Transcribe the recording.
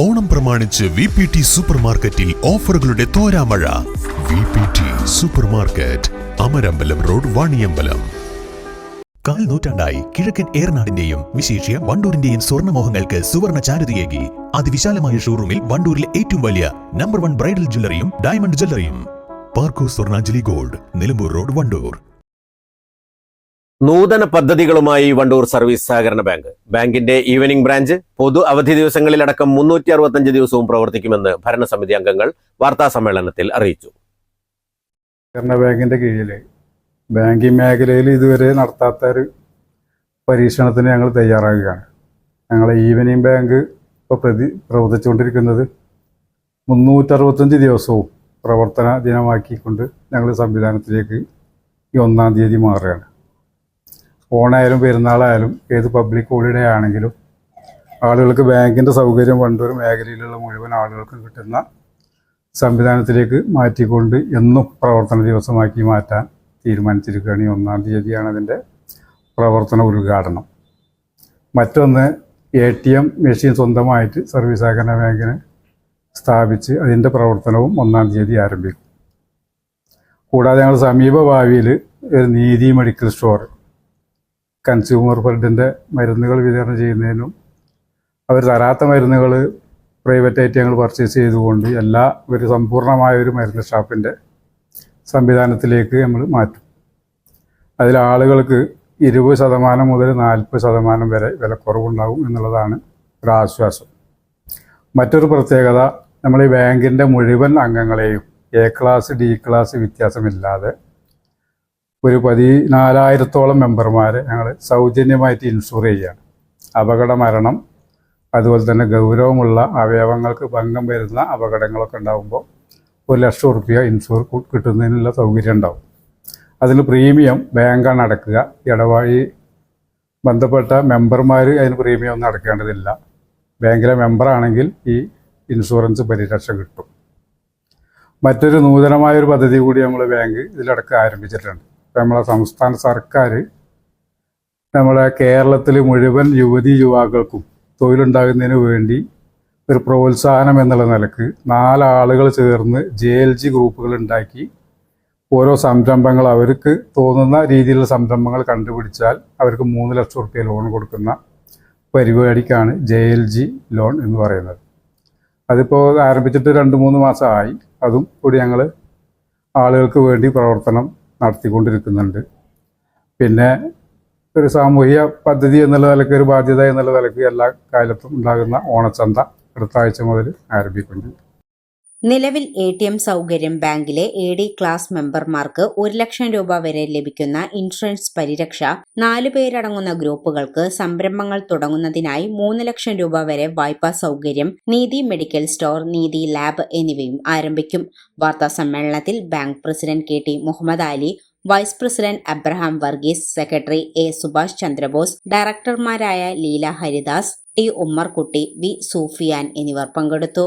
ഓണം പ്രമാണിച്ച് V P T super മാർക്കറ്റിൽ ഓഫറുകളുടെ തോരാമഴ. V P T super market Amarambalam road Vaniyambalam. കാൽ നൂറ്റാണ്ടായി കിഴക്കൻ ഏറനാടിന്റെയും വിശേഷ്യ വണ്ടൂരിന്റെയും സ്വർണമോഹങ്ങൾക്ക് സുവർണ ചാരുതയേകി അതിവിശാലമായ ഷോറൂമിൽ വണ്ടൂരിലെ ഏറ്റവും വലിയ നമ്പർ വൺ ബ്രൈഡൽ ജ്വല്ലറിയും diamond ജ്വല്ലറിയും. Parco Swarnanjali gold Nilambur road Vandoor. നൂതന പദ്ധതികളുമായി വണ്ടൂർ സർവീസ് സഹകരണ ബാങ്ക്. ബാങ്കിന്റെ ഈവനിംഗ് ബ്രാഞ്ച് പൊതു അവധി ദിവസങ്ങളിലടക്കം മുന്നൂറ്റി അറുപത്തഞ്ച് ദിവസവും പ്രവർത്തിക്കുമെന്ന് ഭരണസമിതി അംഗങ്ങൾ വാർത്താ സമ്മേളനത്തിൽ അറിയിച്ചു. സഹകരണ ബാങ്കിന്റെ കീഴിൽ ബാങ്കിംഗ് മേഖലയിൽ ഇതുവരെ നടത്താത്ത ഒരു പരീക്ഷണത്തിന് ഞങ്ങൾ തയ്യാറാകുകയാണ്. ഞങ്ങളെ ഈവനിംഗ് ബാങ്ക് ഇപ്പോൾ പ്രതി പ്രവർത്തിച്ചുകൊണ്ടിരിക്കുന്നത് മുന്നൂറ്ററുപത്തഞ്ച് ദിവസവും പ്രവർത്തന ദിനമാക്കിക്കൊണ്ട് ഞങ്ങൾ സംവിധാനത്തിലേക്ക് ഈ ഒന്നാം തീയതി മാറുകയാണ്. ഓണായാലും പെരുന്നാളായാലും ഏത് പബ്ലിക് ഹോളിഡേ ആണെങ്കിലും ആളുകൾക്ക് ബാങ്കിന്റെ സൗകര്യം വണ്ടൂർ മേഖലയിലുള്ള മുഴുവൻ ആളുകൾക്കും കിട്ടുന്ന സംവിധാനത്തിലേക്ക് മാറ്റിക്കൊണ്ട് എന്നും പ്രവർത്തന ദിവസമാക്കി മാറ്റാൻ തീരുമാനിച്ചിരിക്കുകയാണ്. ഈ ഒന്നാം തീയതിയാണ് അതിന്റെ പ്രവർത്തന ഉദ്ഘാടനം. മറ്റൊന്ന് എ ടി എം മെഷീൻ സ്വന്തമായിട്ട് സർവീസ് സഹകരണ ബാങ്കിന് സ്ഥാപിച്ച് അതിന്റെ പ്രവർത്തനവും ഒന്നാം തീയതി ആരംഭിക്കും. കൂടാതെ ഞങ്ങൾ സമീപ ഭാവിയിൽ ഒരു നീതി മെഡിക്കൽ സ്റ്റോർ കൺസ്യൂമർ ഫെഡിന്റെ മരുന്നുകൾ വിതരണം ചെയ്യുന്നതിനും അവർ തരാത്ത മരുന്നുകൾ പ്രൈവറ്റായിട്ട് ഞങ്ങൾ പർച്ചേസ് ചെയ്തുകൊണ്ട് എല്ലാ ഒരു സമ്പൂർണമായ ഒരു മരുന്ന് ഷാപ്പിന്റെ സംവിധാനത്തിലേക്ക് നമ്മൾ മാറ്റും. അതിൽ ആളുകൾക്ക് ഇരുപത് ശതമാനം മുതൽ നാൽപ്പത് ശതമാനം വരെ വില വിലക്കുറവുണ്ടാകും എന്നുള്ളതാണ് ഒരു ആശ്വാസം. മറ്റൊരു പ്രത്യേകത നമ്മൾ ഈ ബാങ്കിന്റെ മുഴുവൻ അംഗങ്ങളെയും എ ക്ലാസ് ഡി ക്ലാസ് വ്യത്യാസമില്ലാതെ ഒരു പതിനാലായിരത്തോളം മെമ്പർമാരെ ഞങ്ങൾ സൗജന്യമായിട്ട് ഇൻഷുർ ചെയ്യുകയാണ് അപകട മരണം അതുപോലെ തന്നെ ഗൗരവമുള്ള അവയവങ്ങൾക്ക് ഭംഗം വരുന്ന അപകടങ്ങളൊക്കെ ഉണ്ടാകുമ്പോൾ ഒരു ലക്ഷം റുപ്യ ഇൻഷുർ കിട്ടുന്നതിനുള്ള സൗകര്യം ഉണ്ടാവും. അതിന് പ്രീമിയം ബാങ്കാണ് അടക്കുക. ഇടവാഴി ബന്ധപ്പെട്ട മെമ്പർമാർ അതിന് പ്രീമിയം ഒന്നും അടക്കേണ്ടതില്ല. ബാങ്കിലെ മെമ്പറാണെങ്കിൽ ഈ ഇൻഷുറൻസ് പരിരക്ഷ കിട്ടും. മറ്റൊരു നൂതനമായൊരു പദ്ധതി കൂടി നമ്മൾ ബാങ്ക് ഇതിലടക്കം ആരംഭിച്ചിട്ടുണ്ട്. നമ്മളെ സംസ്ഥാന സർക്കാർ നമ്മളെ കേരളത്തിൽ മുഴുവൻ യുവതി യുവാക്കൾക്കും തൊഴിലുണ്ടാകുന്നതിന് വേണ്ടി ഒരു പ്രോത്സാഹനം എന്നുള്ള നിലയ്ക്ക് നാലാളുകൾ ചേർന്ന് ജെ എൽ ജി ഗ്രൂപ്പുകൾ ഉണ്ടാക്കി ഓരോ സംരംഭങ്ങൾ അവർക്ക് തോന്നുന്ന രീതിയിലുള്ള സംരംഭങ്ങൾ കണ്ടുപിടിച്ചാൽ അവർക്ക് മൂന്ന് ലക്ഷം റുപ്യ ലോൺ കൊടുക്കുന്ന പരിപാടിക്കാണ് ജെ എൽ ജി ലോൺ എന്ന് പറയുന്നത്. അതിപ്പോൾ ആരംഭിച്ചിട്ട് രണ്ട് മൂന്ന് മാസമായി. അതും കൂടി ഞങ്ങൾ ആളുകൾക്ക് വേണ്ടി പ്രവർത്തനം നടത്തിക്കൊണ്ടിരിക്കുന്നുണ്ട്. പിന്നെ ഒരു സാമൂഹിക പദ്ധതി എന്നുള്ള നിലയ്ക്ക് ഒരു ബാധ്യത എന്നുള്ള നിലയ്ക്ക് എല്ലാ കാലത്തും ഉണ്ടാകുന്ന ഓണച്ചന്ത അടുത്ത ആഴ്ച മുതൽ ആരംഭിക്കുന്നുണ്ട്. നിലവിൽ എ ടി എം സൗകര്യം ബാങ്കിലെ എ ഡി ക്ലാസ് മെമ്പർമാർക്ക് ഒരു ലക്ഷം രൂപ വരെ ലഭിക്കുന്ന ഇൻഷുറൻസ് പരിരക്ഷ നാലു പേരടങ്ങുന്ന ഗ്രൂപ്പുകൾക്ക് സംരംഭങ്ങൾ തുടങ്ങുന്നതിനായി മൂന്ന് ലക്ഷം രൂപ വരെ വായ്പാ സൗകര്യം നീതി മെഡിക്കൽ സ്റ്റോർ നീതി ലാബ് എന്നിവയും ആരംഭിക്കും. വാർത്താ സമ്മേളനത്തിൽ bank president K T Muhammad Ali vice president Abraham Varghese secretary A Subhash Chandrabose ഡയറക്ടർമാരായ Leela Haridas T Ummerkutty V Sufiyan എന്നിവർ പങ്കെടുത്തു.